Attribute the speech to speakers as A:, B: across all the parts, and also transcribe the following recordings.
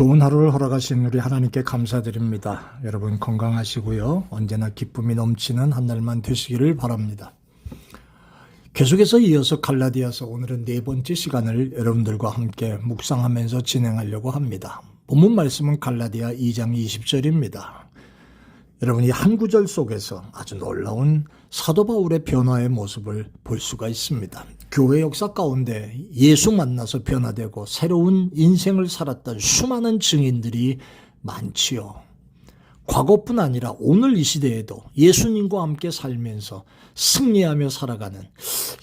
A: 좋은 하루를 허락하신 우리 하나님께 감사드립니다. 여러분 건강하시고요. 언제나 기쁨이 넘치는 한 날만 되시기를 바랍니다. 계속해서 이어서 갈라디아서 오늘은 네 번째 시간을 여러분들과 함께 묵상하면서 진행하려고 합니다. 본문 말씀은 갈라디아 2장 20절입니다. 여러분 이 한 구절 속에서 아주 놀라운 사도 바울의 변화의 모습을 볼 수가 있습니다. 교회 역사 가운데 예수 만나서 변화되고 새로운 인생을 살았던 수많은 증인들이 많지요. 과거뿐 아니라 오늘 이 시대에도 예수님과 함께 살면서 승리하며 살아가는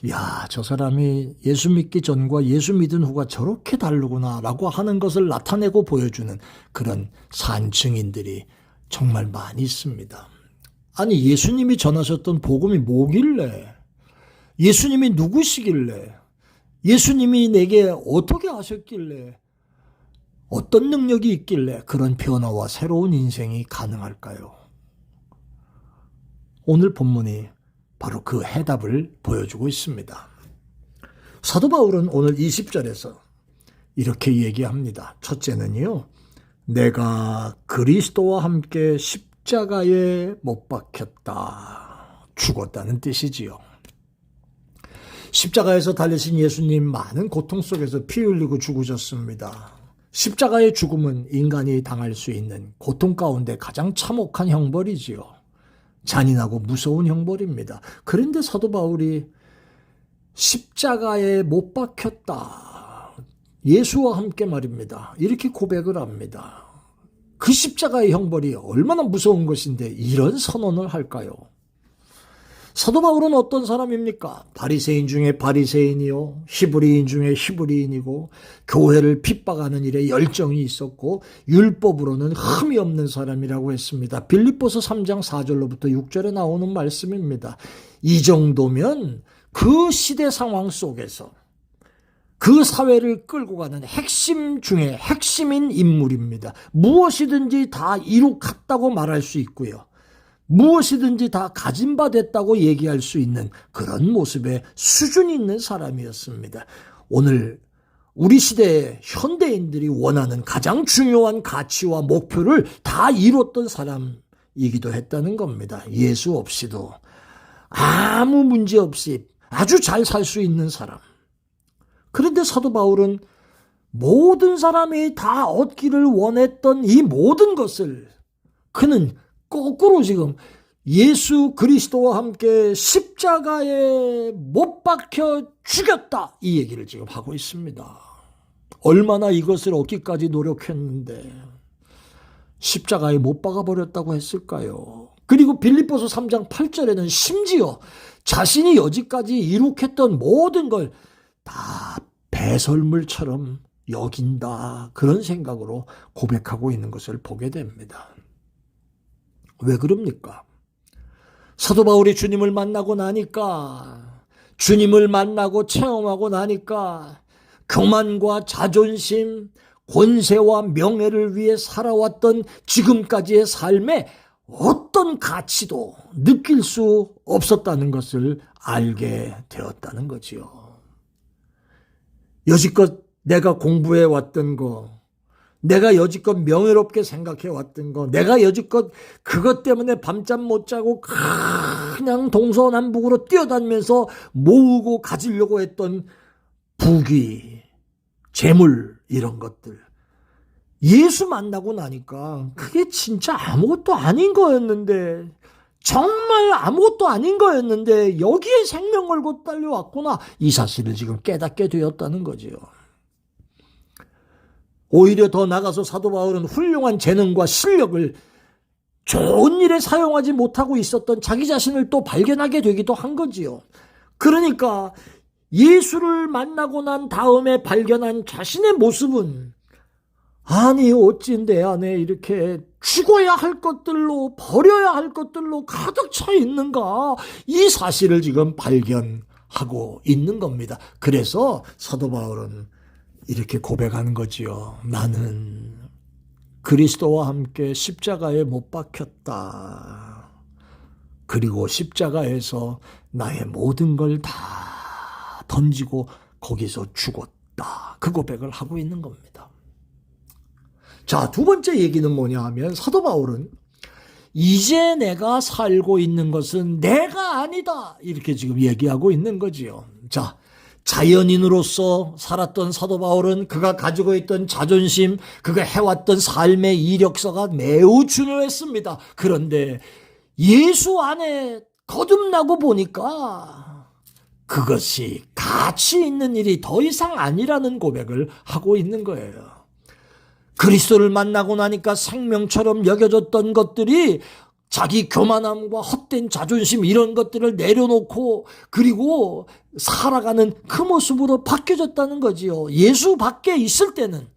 A: 야, 저 사람이 예수 믿기 전과 예수 믿은 후가 저렇게 다르구나라고 하는 것을 나타내고 보여주는 그런 산 증인들이 정말 많이 있습니다. 아니, 예수님이 전하셨던 복음이 뭐길래? 예수님이 누구시길래? 예수님이 내게 어떻게 하셨길래? 어떤 능력이 있길래 그런 변화와 새로운 인생이 가능할까요? 오늘 본문이 바로 그 해답을 보여주고 있습니다. 사도 바울은 오늘 20절에서 이렇게 얘기합니다. 첫째는요, 내가 그리스도와 함께 십자가에 못 박혔다. 죽었다는 뜻이지요. 십자가에서 달리신 예수님 많은 고통 속에서 피 흘리고 죽으셨습니다. 십자가의 죽음은 인간이 당할 수 있는 고통 가운데 가장 참혹한 형벌이지요. 잔인하고 무서운 형벌입니다. 그런데 사도 바울이 십자가에 못 박혔다. 예수와 함께 말입니다. 이렇게 고백을 합니다. 그 십자가의 형벌이 얼마나 무서운 것인데 이런 선언을 할까요? 사도 바울은 어떤 사람입니까? 바리새인 중에 바리새인이요, 히브리인 중에 히브리인이고 교회를 핍박하는 일에 열정이 있었고 율법으로는 흠이 없는 사람이라고 했습니다. 빌립보서 3장 4절로부터 6절에 나오는 말씀입니다. 이 정도면 그 시대 상황 속에서 그 사회를 끌고 가는 핵심 중에 핵심인 인물입니다. 무엇이든지 다 이룩 했다고 말할 수 있고요. 무엇이든지 다 가진 바 됐다고 얘기할 수 있는 그런 모습의 수준 있는 사람이었습니다. 오늘 우리 시대의 현대인들이 원하는 가장 중요한 가치와 목표를 다 이뤘던 사람이기도 했다는 겁니다. 예수 없이도 아무 문제 없이 아주 잘 살 수 있는 사람. 그런데 사도 바울은 모든 사람이 다 얻기를 원했던 이 모든 것을 그는 거꾸로 지금 예수 그리스도와 함께 십자가에 못 박혀 죽였다. 이 얘기를 지금 하고 있습니다. 얼마나 이것을 얻기까지 노력했는데 십자가에 못 박아버렸다고 했을까요? 그리고 빌립보서 3장 8절에는 심지어 자신이 여지까지 이룩했던 모든 걸 다 배설물처럼 여긴다. 그런 생각으로 고백하고 있는 것을 보게 됩니다. 왜 그럽니까? 사도 바울이 주님을 만나고 나니까, 주님을 만나고 체험하고 나니까, 교만과 자존심, 권세와 명예를 위해 살아왔던 지금까지의 삶에 어떤 가치도 느낄 수 없었다는 것을 알게 되었다는 거지요. 여지껏 내가 공부해 왔던 거, 내가 여지껏 명예롭게 생각해 왔던 거, 내가 여지껏 그것 때문에 밤잠 못 자고 그냥 동서남북으로 뛰어다니면서 모으고 가지려고 했던 부귀, 재물, 이런 것들. 예수 만나고 나니까 그게 진짜 아무것도 아닌 거였는데, 정말 아무것도 아닌 거였는데, 여기에 생명 걸고 딸려왔구나. 이 사실을 지금 깨닫게 되었다는 거지요. 오히려 더 나가서 사도 바울은 훌륭한 재능과 실력을 좋은 일에 사용하지 못하고 있었던 자기 자신을 또 발견하게 되기도 한 거지요. 그러니까 예수를 만나고 난 다음에 발견한 자신의 모습은 아니 어찌 내 안에 이렇게 죽어야 할 것들로 버려야 할 것들로 가득 차 있는가 이 사실을 지금 발견하고 있는 겁니다. 그래서 사도 바울은 이렇게 고백하는 거지요. 나는 그리스도와 함께 십자가에 못 박혔다. 그리고 십자가에서 나의 모든 걸 다 던지고 거기서 죽었다. 그 고백을 하고 있는 겁니다. 자, 두 번째 얘기는 뭐냐 하면 사도 바울은 이제 내가 살고 있는 것은 내가 아니다. 이렇게 지금 얘기하고 있는 거지요. 자, 자연인으로서 살았던 사도 바울은 그가 가지고 있던 자존심, 그가 해왔던 삶의 이력서가 매우 중요했습니다. 그런데 예수 안에 거듭나고 보니까 그것이 가치 있는 일이 더 이상 아니라는 고백을 하고 있는 거예요. 그리스도를 만나고 나니까 생명처럼 여겨졌던 것들이 자기 교만함과 헛된 자존심 이런 것들을 내려놓고 그리고 살아가는 그 모습으로 바뀌어졌다는 거지요. 예수 밖에 있을 때는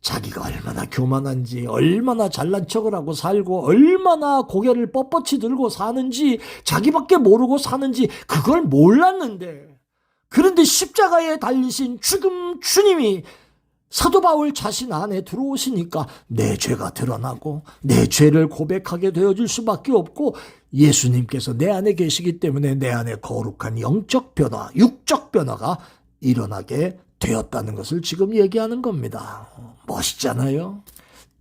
A: 자기가 얼마나 교만한지, 얼마나 잘난 척을 하고 살고, 얼마나 고개를 뻣뻣이 들고 사는지, 자기밖에 모르고 사는지, 그걸 몰랐는데, 그런데 십자가에 달리신 죽음 주님이 사도 바울 자신 안에 들어오시니까 내 죄가 드러나고 내 죄를 고백하게 되어줄 수밖에 없고 예수님께서 내 안에 계시기 때문에 내 안에 거룩한 영적 변화, 육적 변화가 일어나게 되었다는 것을 지금 얘기하는 겁니다. 멋있잖아요?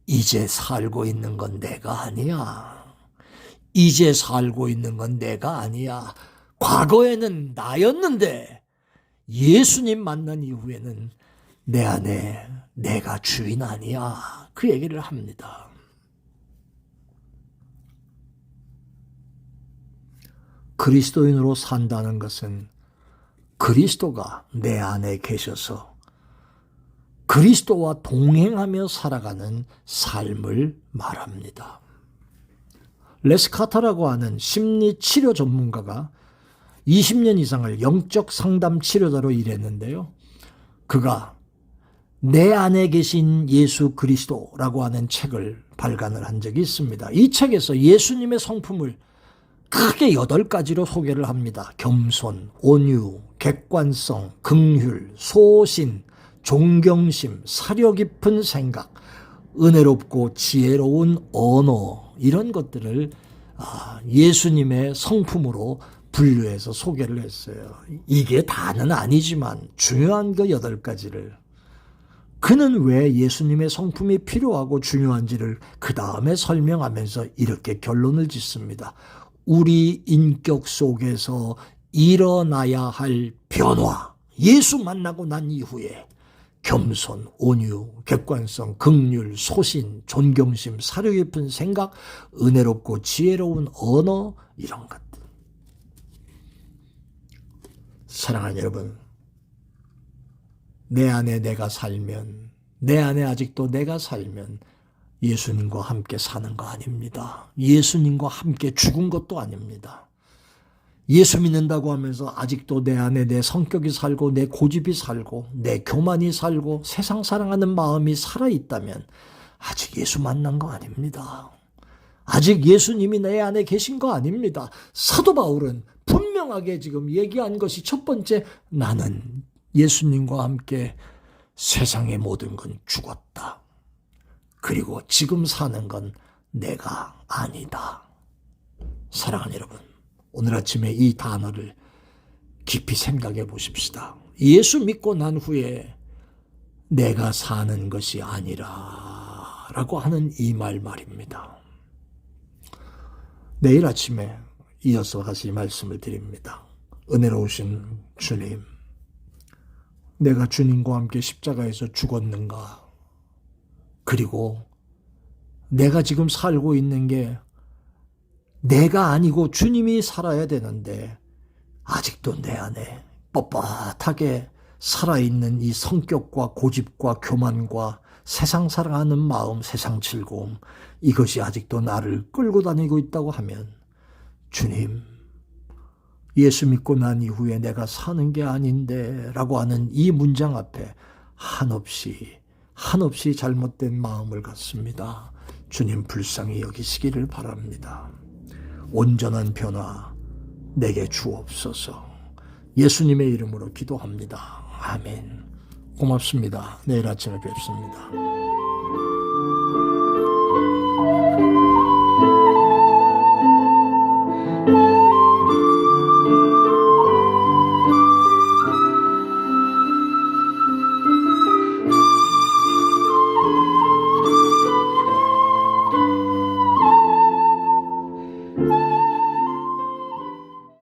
A: 이제 살고 있는 건 내가 아니야. 이제 살고 있는 건 내가 아니야. 과거에는 나였는데 예수님 만난 이후에는 내 안에 내가 주인 아니야. 그 얘기를 합니다. 그리스도인으로 산다는 것은 그리스도가 내 안에 계셔서 그리스도와 동행하며 살아가는 삶을 말합니다. 레스카타라고 하는 심리 치료 전문가가 20년 이상을 영적 상담 치료자로 일했는데요. 그가 내 안에 계신 예수 그리스도라고 하는 책을 발간을 한 적이 있습니다. 이 책에서 예수님의 성품을 크게 여덟 가지로 소개를 합니다. 겸손, 온유, 객관성, 긍휼, 소신, 존경심, 사려 깊은 생각, 은혜롭고 지혜로운 언어 이런 것들을 아, 예수님의 성품으로 분류해서 소개를 했어요. 이게 다는 아니지만 중요한 그 여덟 가지를 그는 왜 예수님의 성품이 필요하고 중요한지를 그 다음에 설명하면서 이렇게 결론을 짓습니다. 우리 인격 속에서 일어나야 할 변화. 예수 만나고 난 이후에 겸손, 온유, 객관성, 긍휼, 소신, 존경심, 사려 깊은 생각, 은혜롭고 지혜로운 언어 이런 것들. 사랑하는 여러분, 내 안에 내가 살면, 내 안에 아직도 내가 살면 예수님과 함께 사는 거 아닙니다. 예수님과 함께 죽은 것도 아닙니다. 예수 믿는다고 하면서 아직도 내 안에 내 성격이 살고 내 고집이 살고 내 교만이 살고 세상 사랑하는 마음이 살아 있다면 아직 예수 만난 거 아닙니다. 아직 예수님이 내 안에 계신 거 아닙니다. 사도 바울은 분명하게 지금 얘기한 것이 첫 번째 나는 예수님과 함께 세상의 모든 건 죽었다. 그리고 지금 사는 건 내가 아니다. 사랑하는 여러분, 오늘 아침에 이 단어를 깊이 생각해 보십시다. 예수 믿고 난 후에 내가 사는 것이 아니라 라고 하는 이 말 말입니다. 내일 아침에 이어서 다시 말씀을 드립니다. 은혜로우신 주님, 내가 주님과 함께 십자가에서 죽었는가? 그리고 내가 지금 살고 있는 게 내가 아니고 주님이 살아야 되는데 아직도 내 안에 뻣뻣하게 살아있는 이 성격과 고집과 교만과 세상 사랑하는 마음, 세상 즐거움 이것이 아직도 나를 끌고 다니고 있다고 하면 주님 예수 믿고 난 이후에 내가 사는 게 아닌데 라고 하는 이 문장 앞에 한없이 한없이 잘못된 마음을 갖습니다. 주님 불쌍히 여기시기를 바랍니다. 온전한 변화 내게 주옵소서. 예수님의 이름으로 기도합니다. 아멘. 고맙습니다. 내일 아침에 뵙습니다.